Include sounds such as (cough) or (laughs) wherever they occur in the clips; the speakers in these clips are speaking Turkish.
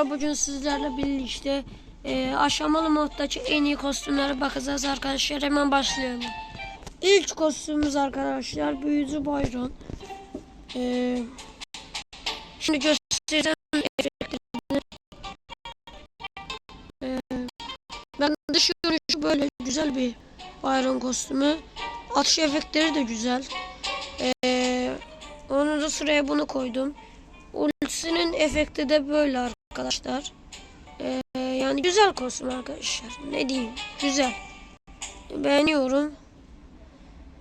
Bugün sizlerle birlikte e, aşamalı moddaki en iyi kostümlere bakacağız arkadaşlar. Hemen başlayalım. İlk kostümümüz arkadaşlar Büyücü Bayron. E, şimdi göstereceğim efektlerini. E, ben dış görünüşü böyle güzel bir Bayron kostümü. Atış efektleri de güzel. E, onu da sıraya bunu koydum. Ultisinin efekti de böyle arkadaşlar. Ee, yani güzel kostüm arkadaşlar. Ne diyeyim? Güzel. Beğeniyorum.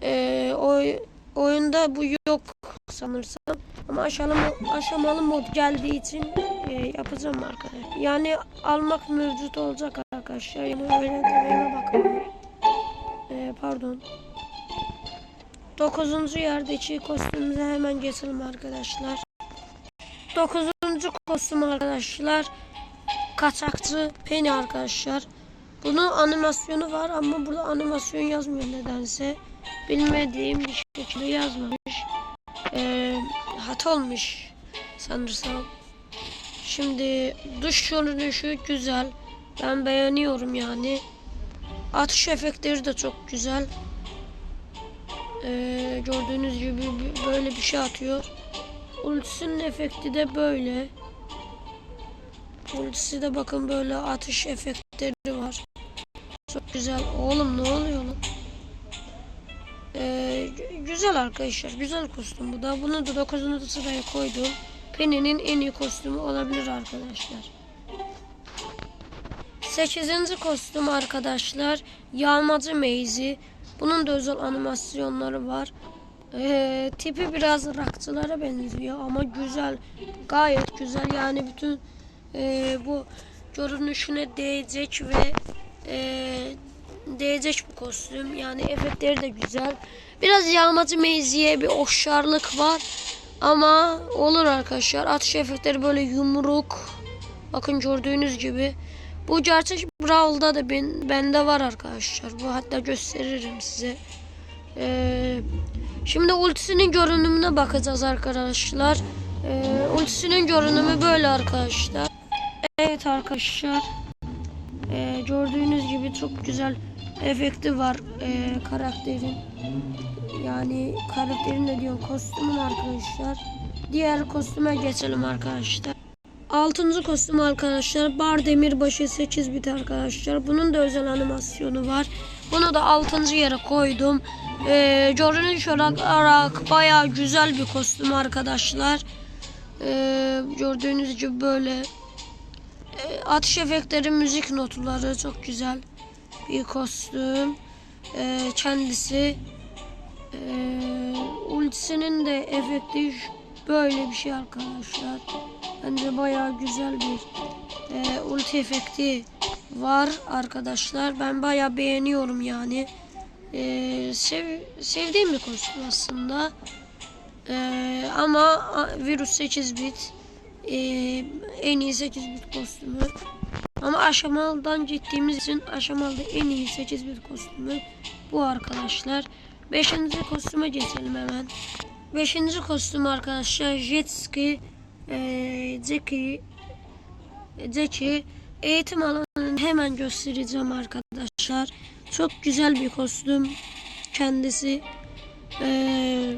Ee, oy, oyunda bu yok sanırsam. Ama aşamalı, aşamalı mod geldiği için e, yapacağım arkadaşlar. Yani almak mevcut olacak arkadaşlar. Yani öyle dememe bakın. Ee, pardon. Dokuzuncu yerdeki kostümümüze hemen geçelim arkadaşlar. Dokuzuncu kostüm arkadaşlar. Kaçakçı Penny arkadaşlar. Bunun animasyonu var ama burada animasyon yazmıyor nedense. Bilmediğim bir şekilde yazmamış. Ee, hata olmuş sanırsam. Şimdi dış görünüşü güzel. Ben beğeniyorum yani. Atış efektleri de çok güzel. Ee, gördüğünüz gibi böyle bir şey atıyor. Ultisinin efekti de böyle. Ultisi de bakın böyle atış efektleri var. Çok güzel. Oğlum ne oluyor lan? Ee, gü- güzel arkadaşlar. Güzel kostüm bu da. Bunu da 9. sıraya koydum. Penny'nin en iyi kostümü olabilir arkadaşlar. 8. kostüm arkadaşlar. Yağmacı Meyzi. Bunun da özel animasyonları var. Ee, tipi biraz rakçılara benziyor ama güzel. Gayet güzel. Yani bütün e, bu görünüşüne değecek ve e, değecek bu kostüm. Yani efektleri de güzel. Biraz yağmacı meyziye bir oşarlık var. Ama olur arkadaşlar. Atış efektleri böyle yumruk. Bakın gördüğünüz gibi. Bu gerçek Brawl'da da ben, bende var arkadaşlar. Bu hatta gösteririm size. Ee, şimdi ultisinin görünümüne bakacağız arkadaşlar. Ee, ultisinin görünümü böyle arkadaşlar. Evet arkadaşlar. Ee, gördüğünüz gibi çok güzel efekti var ee, karakterin. Yani karakterin de diyorum kostümün arkadaşlar. Diğer kostüme geçelim arkadaşlar. Altıncı kostüm arkadaşlar. Bar Demirbaşı 8 bit arkadaşlar. Bunun da özel animasyonu var. Bunu da 6. yere koydum. Ee, görünüş olarak baya güzel bir kostüm arkadaşlar. Ee, gördüğünüz gibi böyle e, atış efektleri, müzik notları çok güzel bir kostüm. Ee, kendisi ee, ultisinin de efekti böyle bir şey arkadaşlar. Bence bayağı güzel bir e, ulti efekti var arkadaşlar. Ben bayağı beğeniyorum yani. E, sev, sevdiğim bir kostüm aslında. E, ama virüs 8 bit e, en iyi 8 bit kostümü. Ama aşamalıdan gittiğimiz için aşamalıda en iyi 8 bit kostümü bu arkadaşlar. 5. kostüme geçelim hemen. 5. kostüm arkadaşlar jet ski e, Zeki Zeki eğitim alanını hemen göstereceğim arkadaşlar. Çok güzel bir kostüm kendisi. E,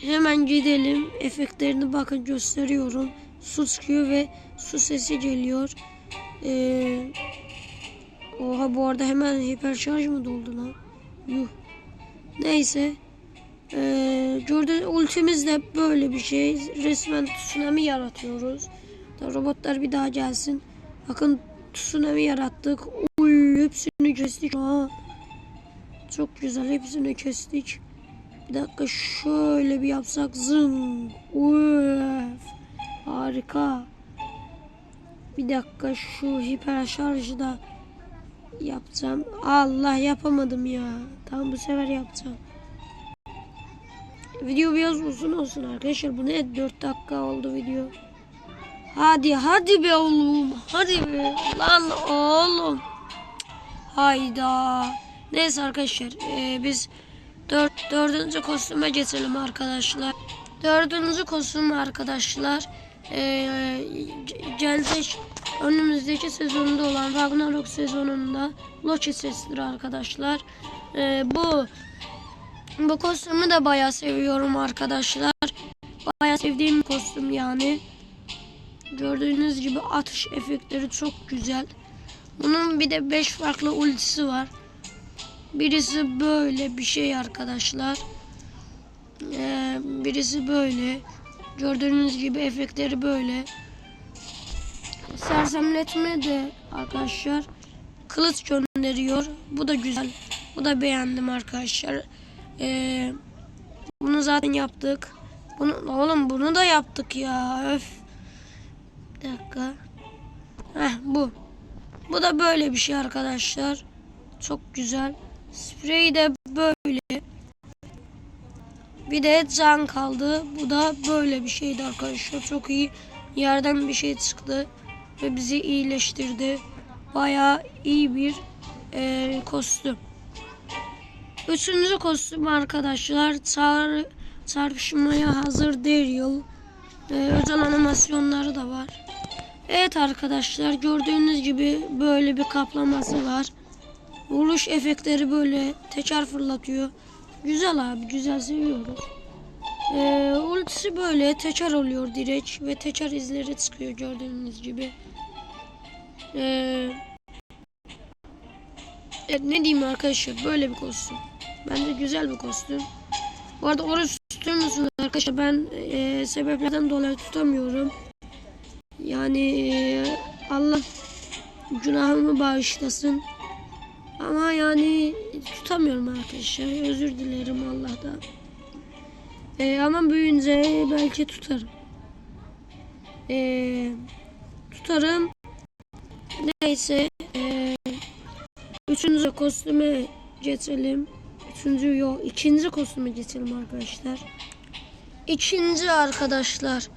hemen gidelim. Efektlerini bakın gösteriyorum. Su çıkıyor ve su sesi geliyor. E, oha bu arada hemen hiper mı doldu lan? Yuh. Neyse. Ee, gördüğünüz ultimiz de böyle bir şey. Resmen tsunami yaratıyoruz. Robotlar bir daha gelsin. Bakın tsunami yarattık. Uy, hepsini kestik. Aa, çok güzel hepsini kestik. Bir dakika şöyle bir yapsak zın. Uf, harika. Bir dakika şu hiper şarjı da yapacağım. Allah yapamadım ya. Tamam bu sefer yapacağım. Video biraz uzun olsun arkadaşlar. Bu ne 4 dakika oldu video. Hadi hadi be oğlum. Hadi be. Lan oğlum. Hayda. Neyse arkadaşlar. ee, biz dört, dördüncü kostüme geçelim arkadaşlar. Dördüncü kostüm arkadaşlar. Ee, gelecek önümüzdeki sezonda olan Ragnarok sezonunda Loki seslidir arkadaşlar. Ee, bu bu kostümü de bayağı seviyorum arkadaşlar. Bayağı sevdiğim kostüm yani. Gördüğünüz gibi atış efektleri çok güzel. Bunun bir de 5 farklı ultisi var. Birisi böyle bir şey arkadaşlar. Ee, birisi böyle. Gördüğünüz gibi efektleri böyle. Sersemletme de arkadaşlar kılıç gönderiyor. Bu da güzel. Bu da beğendim arkadaşlar. Ee, bunu zaten yaptık. Bunu, oğlum bunu da yaptık ya. Öf. Bir dakika. Heh bu. Bu da böyle bir şey arkadaşlar. Çok güzel. Sprey de böyle. Bir de can kaldı. Bu da böyle bir şeydi arkadaşlar. Çok iyi. Yerden bir şey çıktı. Ve bizi iyileştirdi. Bayağı iyi bir eee, kostüm. Üçüncü kostüm arkadaşlar. Çağır, çarpışmaya hazır Daryl. Ee, özel animasyonları da var. Evet arkadaşlar gördüğünüz gibi böyle bir kaplaması var. Vuruş efektleri böyle teker fırlatıyor. Güzel abi güzel seviyoruz. Ee, ultisi böyle teker oluyor direkt ve teker izleri çıkıyor gördüğünüz gibi. Ee, evet, ne diyeyim arkadaşlar böyle bir kostüm. Bence güzel bir kostüm. Bu arada oruç tutuyor musunuz arkadaşlar? Ben e, sebeplerden dolayı tutamıyorum. Yani e, Allah günahımı bağışlasın. Ama yani tutamıyorum arkadaşlar. Özür dilerim Allah'tan. E, ama büyüyünce belki tutarım. E, tutarım. Neyse. E, üçüncü kostüme geçelim. Üçüncü yok. ikinci kostüme geçelim arkadaşlar. İkinci arkadaşlar.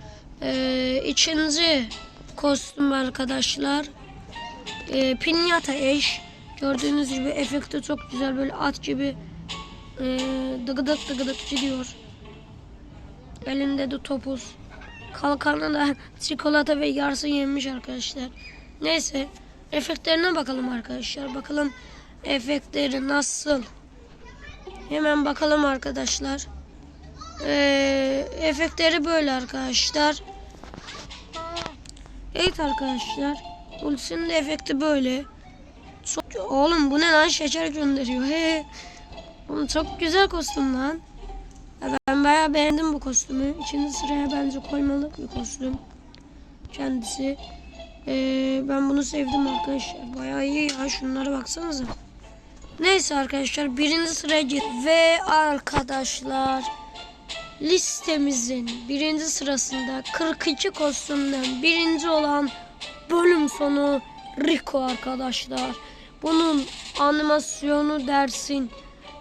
Ee, ikinci kostüm arkadaşlar. Ee, pinyata eş. Gördüğünüz gibi efekti çok güzel. Böyle at gibi e, dıgıdık dıgıdık gidiyor. Elinde de topuz. Kalkanı da (laughs) çikolata ve yarısı yenmiş arkadaşlar. Neyse. Efektlerine bakalım arkadaşlar. Bakalım efektleri nasıl. Hemen bakalım arkadaşlar. Ee, efektleri böyle arkadaşlar. Evet arkadaşlar. Ultisinin de efekti böyle. Çok oğlum bu ne lan şeker gönderiyor. He. Oğlum çok güzel kostüm lan. Ya Ben bayağı beğendim bu kostümü. İkinci sıraya bence koymalı bir kostüm. Kendisi. Ee, ben bunu sevdim arkadaşlar. Bayağı iyi ya. Şunlara baksanıza. Neyse arkadaşlar birinci sıraya git ve arkadaşlar listemizin birinci sırasında 42 kostümden birinci olan bölüm sonu Rico arkadaşlar. Bunun animasyonu dersin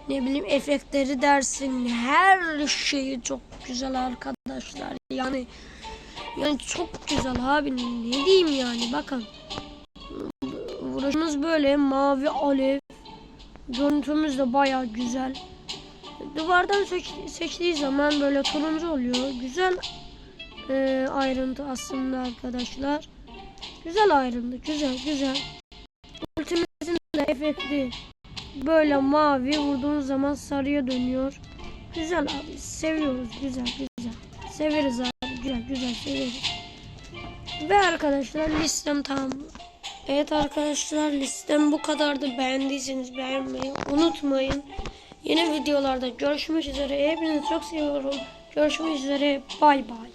ne bileyim efektleri dersin her şeyi çok güzel arkadaşlar. Yani yani çok güzel abi ne diyeyim yani bakın. Vuruşumuz böyle mavi alev Görüntümüz de baya güzel. Duvardan seç, seçtiği zaman böyle turuncu oluyor. Güzel e, ayrıntı aslında arkadaşlar. Güzel ayrıntı. Güzel güzel. Efekti böyle mavi vurduğunuz zaman sarıya dönüyor. Güzel abi. Seviyoruz. Güzel güzel. Severiz abi. Güzel güzel severiz. Ve arkadaşlar listem tamam. Evet arkadaşlar listem bu kadardı. Beğendiyseniz beğenmeyi unutmayın. Yeni videolarda görüşmek üzere. Hepinizi çok seviyorum. Görüşmek üzere. Bay bay.